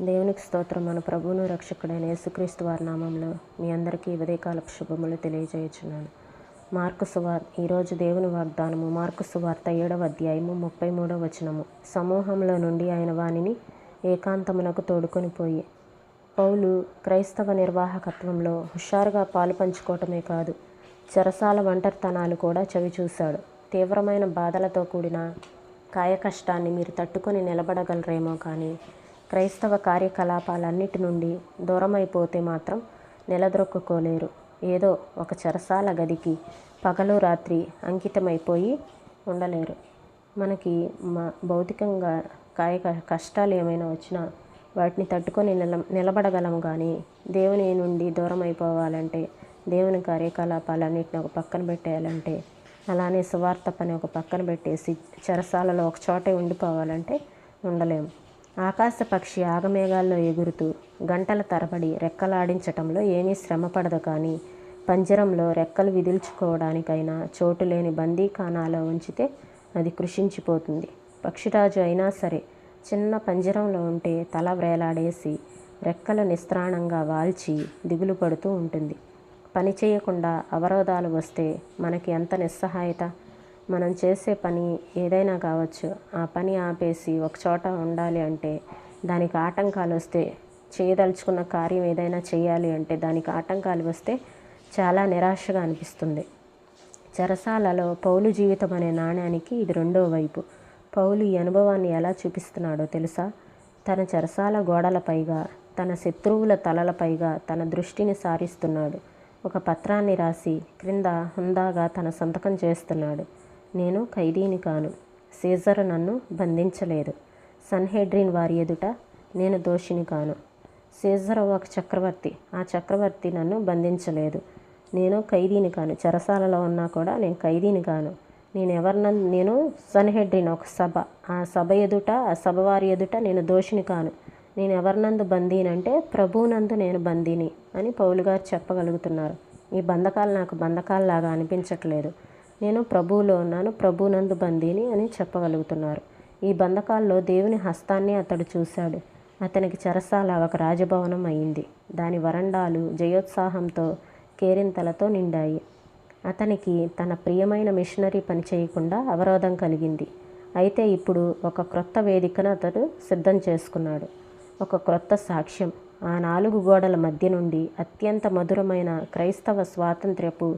దేవునికి స్తోత్రం. మన ప్రభువును రక్షకుడైన యేసుక్రీస్తు వారి నామంలో మీ అందరికీ ఉదయకాలపు శుభములు తెలియజేయుచున్నాను. మార్కు సువార్ ఈరోజు దేవుని వాగ్దానము మార్కు సువార్త ఏడవ అధ్యాయము ముప్పై మూడవ వచనము. సమూహంలో నుండి ఆయన వానిని ఏకాంతమునకు తోడుకొని పోయి పౌలు క్రైస్తవ నిర్వాహకత్వంలో హుషారుగా పాలు పంచుకోవటమే కాదు చెరసాల ఒంటరితనాలు కూడా చవి చూశాడు తీవ్రమైన బాధలతో కూడిన కాయ కష్టాన్ని మీరు తట్టుకొని నిలబడగలరేమో కానీ క్రైస్తవ కార్యకలాపాలన్నిటి నుండి దూరమైపోతే మాత్రం నిలదొక్కుకోలేరు. ఏదో ఒక చెరసాల గదికి పగలు రాత్రి అంకితమైపోయి ఉండలేరు. మనకి మా భౌతికంగా కాయ కష్టాలు ఏమైనా వచ్చినా వాటిని తట్టుకొని నిల నిలబడగలం కానీ దేవుని నుండి దూరం అయిపోవాలంటే దేవుని కార్యకలాపాలన్నిటిని ఒక పక్కన పెట్టేయాలంటే అలానే సువార్త పని ఒక పక్కన పెట్టేసి చెరసాలలో ఒక చోటే ఉండిపోవాలంటే ఉండలేము ఆకాశ పక్షి ఆగమేఘాల్లో ఎగురుతూ గంటల తరబడి రెక్కలాడించటంలో ఏమీ శ్రమ పడదు కానీ పంజరంలో రెక్కలు విదిల్చుకోవడానికైనా చోటు లేని బందీఖానాలో ఉంచితే అది కృషించిపోతుంది. పక్షిరాజు అయినా సరే చిన్న పంజరంలో ఉంటే తల వ్రేలాడేసి రెక్కలు నిస్త్రాణంగా వాల్చి దిగులు పడుతూ ఉంటుంది. పని చేయకుండా అవరోధాలు వస్తే మనకి ఎంత నిస్సహాయత? మనం చేసే పని ఏదైనా కావచ్చు. ఆ పని ఆపేసి ఒక చోట ఉండాలి అంటే దానికి ఆటంకాలు వస్తే చేయదలుచుకున్న కార్యం ఏదైనా చేయాలి అంటే దానికి ఆటంకాలు వస్తే చాలా నిరాశగా అనిపిస్తుంది. చెరసాలలో పౌలు జీవితం అనే నాణ్యానికి ఇది రెండో వైపు. పౌలు ఈ అనుభవాన్ని ఎలా చూపిస్తున్నాడో తెలుసా? తన చెరసాల గోడలపైగా తన శత్రువుల తలలపైగా తన దృష్టిని సారిస్తున్నాడు. ఒక పత్రాన్ని రాసి క్రింద హుందాగా తన సంతకం చేస్తున్నాడు. నేను ఖైదీని కాను. సీజర్ నన్ను బంధించలేదు. సన్హెడ్రిన్ వారి ఎదుట నేను దోషిని కాను. సీజర్ ఒక చక్రవర్తి. ఆ చక్రవర్తి నన్ను బంధించలేదు. నేను ఖైదీని కాను. చెరసాలలో ఉన్నా కూడా నేను ఖైదీని కాను. నేను ఎవరిన నేను సన్హెడ్రిన్ ఒక సభ. ఆ సభ ఎదుట ఆ సభ వారి ఎదుట నేను దోషిని కాను. నేను ఎవరినందు బందీనంటే ప్రభువునందు నేను బందీని అని పౌలు గారు చెప్పగలుగుతున్నారు. ఈ బంధకాలు నాకు బంధకాల్లాగా అనిపించట్లేదు. నేను ప్రభువులో ఉన్నాను ప్రభువునందు బందీని అని చెప్పగలుగుతున్నారు. ఈ బంధకాల్లో దేవుని హస్తాన్ని అతడు చూశాడు. అతనికి చెరసాల ఒక రాజభవనం అయింది. దాని వరండాలు జయోత్సాహంతో కేరింతలతో నిండాయి. అతనికి తన ప్రియమైన మిషనరీ పని చేయకుండా అవరోధం కలిగింది. అయితే ఇప్పుడు ఒక క్రొత్త వేదికను అతడు సిద్ధం చేసుకున్నాడు. ఒక క్రొత్త సాక్ష్యం. ఆ నాలుగు గోడల మధ్య నుండి అత్యంత మధురమైన క్రైస్తవ స్వాతంత్ర్యపు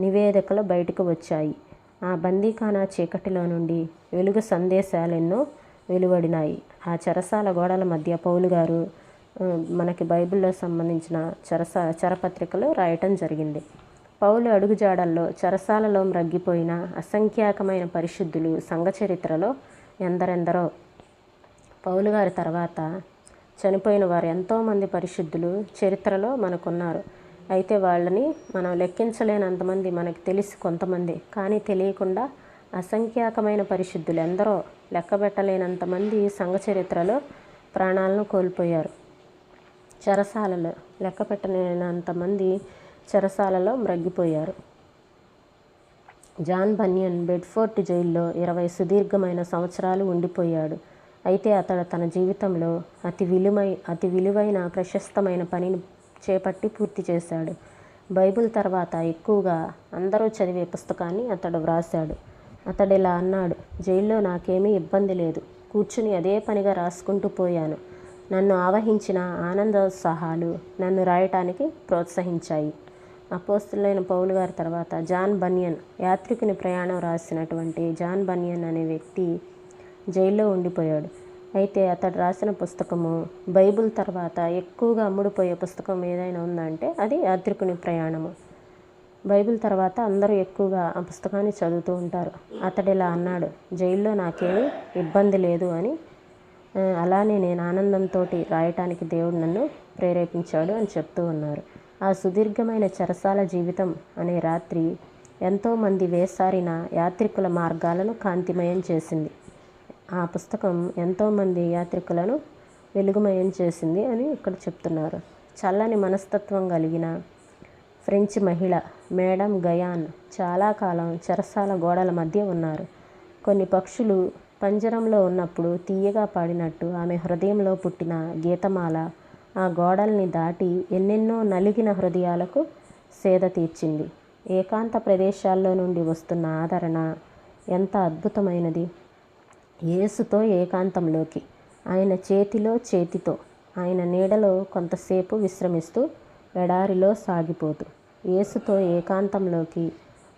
నివేదికలు బయటకు వచ్చాయి. ఆ బందీఖానా చీకటిలో నుండి వెలుగు సందేశాలెన్నో వెలువడినాయి. ఆ చెరసాల గోడల మధ్య పౌలు గారు మనకి బైబిల్లో సంబంధించిన చెరస చరపత్రికలు రాయటం జరిగింది. పౌలు అడుగుజాడల్లో చెరసాలలో మ్రగ్గిపోయిన అసంఖ్యాకమైన పరిశుద్ధులు సంఘ చరిత్రలో ఎందరెందరో. పౌలు గారి తర్వాత చనిపోయిన వారు ఎంతోమంది పరిశుద్ధులు చరిత్రలో మనకున్నారు. అయితే వాళ్ళని మనం లెక్కించలేనంతమంది మనకి తెలిసి కొంతమంది. కానీ తెలియకుండా అసంఖ్యాకమైన పరిశుద్ధులు ఎందరో లెక్కబెట్టలేనంతమంది సంఘ చరిత్రలో ప్రాణాలను కోల్పోయారు. చెరసాలలో లెక్కపెట్టలేనంతమంది చెరసాలలో మ్రగ్గిపోయారు. జాన్ బన్యన్ బెడ్ఫోర్ట్ జైల్లో ఇరవై సుదీర్ఘమైన సంవత్సరాలు ఉండిపోయాడు. అయితే అతడు తన జీవితంలో అతి విలువై అతి విలువైన ప్రశస్తమైన పనిని చేపట్టి పూర్తి చేశాడు. బైబిల్ తర్వాత ఎక్కువగా అందరూ చదివే పుస్తకాన్ని అతడు వ్రాశాడు. అతడు ఇలా అన్నాడు జైల్లో నాకేమీ ఇబ్బంది లేదు. కూర్చుని అదే పనిగా రాసుకుంటూ పోయాను. నన్ను ఆవహించిన ఆనందోత్సాహాలు నన్ను రాయటానికి ప్రోత్సహించాయి అపోస్తులైన పౌలు గారి తర్వాత జాన్ బనియన్ యాత్రికుని ప్రయాణం రాసినటువంటి జాన్ బనియన్ అనే వ్యక్తి జైల్లో ఉండిపోయాడు. అయితే అతడు రాసిన పుస్తకము బైబిల్ తర్వాత ఎక్కువగా అమ్ముడుపోయే పుస్తకం ఏదైనా ఉందంటే అది యాత్రికుని ప్రయాణము. బైబిల్ తర్వాత అందరూ ఎక్కువగా ఆ పుస్తకాన్ని చదువుతూ ఉంటారు. అతడు ఇలా అన్నాడు జైల్లో నాకేమీ ఇబ్బంది లేదు అని. అలానే నేను ఆనందంతో రాయటానికి దేవుడు నన్ను ప్రేరేపించాడు అని చెప్తూ ఉన్నారు. ఆ సుదీర్ఘమైన చెరసాల జీవితం అనే రాత్రి ఎంతోమంది వేసారిన యాత్రికుల మార్గాలను కాంతిమయం చేసింది. ఆ పుస్తకం ఎంతోమంది యాత్రికులను వెలుగుమయం చేసింది అని ఇక్కడ చెప్తున్నారు. చల్లని మనస్తత్వం కలిగిన ఫ్రెంచ్ మహిళ మేడం గయాన్ చాలా కాలం చెరసాల గోడల మధ్య ఉన్నారు. కొన్ని పక్షులు పంజరంలో ఉన్నప్పుడు తీయగా పాడినట్టు ఆమె హృదయంలో పుట్టిన గీతమాల ఆ గోడల్ని దాటి ఎన్నెన్నో నలిగిన హృదయాలకు సేద తీర్చింది. ఏకాంత ప్రదేశాల్లో నుండి వస్తున్న ఆదరణ ఎంత అద్భుతమైనది! యేసుతో ఏకాంతంలోకి ఆయన చేతిలో చేతితో ఆయన నీడలో కొంతసేపు విశ్రమిస్తూ ఎడారిలో సాగిపోతూ యేసుతో ఏకాంతంలోకి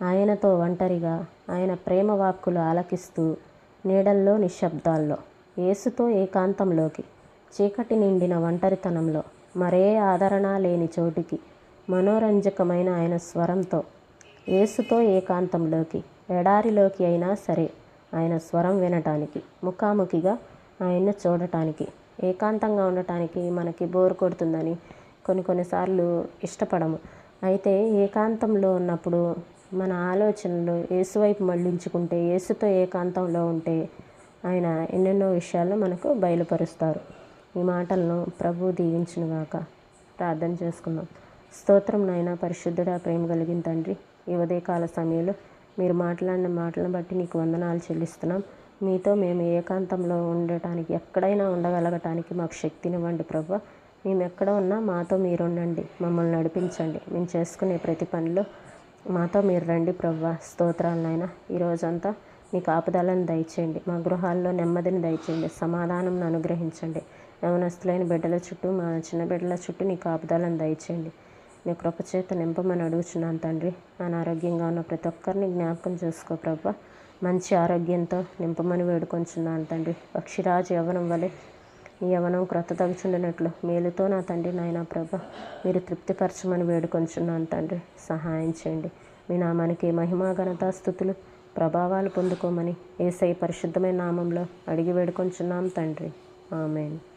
ఆయనతో ఒంటరిగా ఆయన ప్రేమ వాక్కులు ఆలకిస్తూ నీడల్లో నిశ్శబ్దాల్లో యేసుతో ఏకాంతంలోకి చీకటి నిండిన ఒంటరితనంలో మరే ఆదరణ లేని చోటికి మనోరంజకమైన ఆయన స్వరంతో యేసుతో ఏకాంతంలోకి ఎడారిలోకి అయినా సరే ఆయన స్వరం వినటానికి ముఖాముఖిగా ఆయన్ని చూడటానికి ఏకాంతంగా ఉండటానికి మనకి బోర్ కొడుతుందని కొన్ని కొన్నిసార్లు ఇష్టపడము. అయితే ఏకాంతంలో ఉన్నప్పుడు మన ఆలోచనలు యేసు వైపు మళ్ళించుకుంటే యేసుతో ఏకాంతంలో ఉంటే ఆయన ఎన్నెన్నో విషయాలను మనకు బయలుపరుస్తారు. ఈ మాటలను ప్రభు దీవించునుగాక. ప్రార్థన చేసుకుందాం. స్తోత్రం నాయన పరిశుద్ధుడా ప్రేమ కలిగిన తండ్రి ఈ ఉదయకాల సమయంలో మీరు మాట్లాడిన మాటలను బట్టి నీకు వందనాలు చెల్లిస్తున్నాం. మీతో మేము ఏకాంతంలో ఉండటానికి ఎక్కడైనా ఉండగలగటానికి మాకు శక్తినివ్వండి ప్రభు. మేము ఎక్కడ ఉన్నా మాతో మీరు ఉండండి మమ్మల్ని నడిపించండి. మేము చేసుకునే ప్రతి పనిలో మాతో మీరు రండి ప్రవ్వ స్తోత్రాలనైనా ఈరోజంతా మీ కాపుదలను దయచేయండి. మా గృహాల్లో నెమ్మదిని దయచేయండి. సమాధానం అనుగ్రహించండి. యవనస్తులైన బిడ్డల చుట్టూ మా చిన్న బిడ్డల చుట్టూ నీ కాపుదలను దయచేయండి. నీ కృపచేత నింపమని అడుగుచున్నాను తండ్రి. అనారోగ్యంగా ఉన్న ప్రతి ఒక్కరిని జ్ఞాపకం చేసుకో ప్రభా. మంచి ఆరోగ్యంతో నింపమని వేడుకొంచున్నాను తండ్రి. పక్షిరాజు యవనం వలె ఈ యవనం క్రొత్త తగుచుండినట్లు మేలుతో నా తండ్రి నాయన ప్రభ మీరు తృప్తిపరచమని వేడుకొంచున్నాను తండ్రి. సహాయం చేయండి. మీ నామానికి మహిమా ఘనత స్థుతులు ప్రభావాలు పొందుకోమని ఏసై పరిశుద్ధమైన నామంలో అడిగి వేడుకొంచున్నాం తండ్రి. ఆమెను.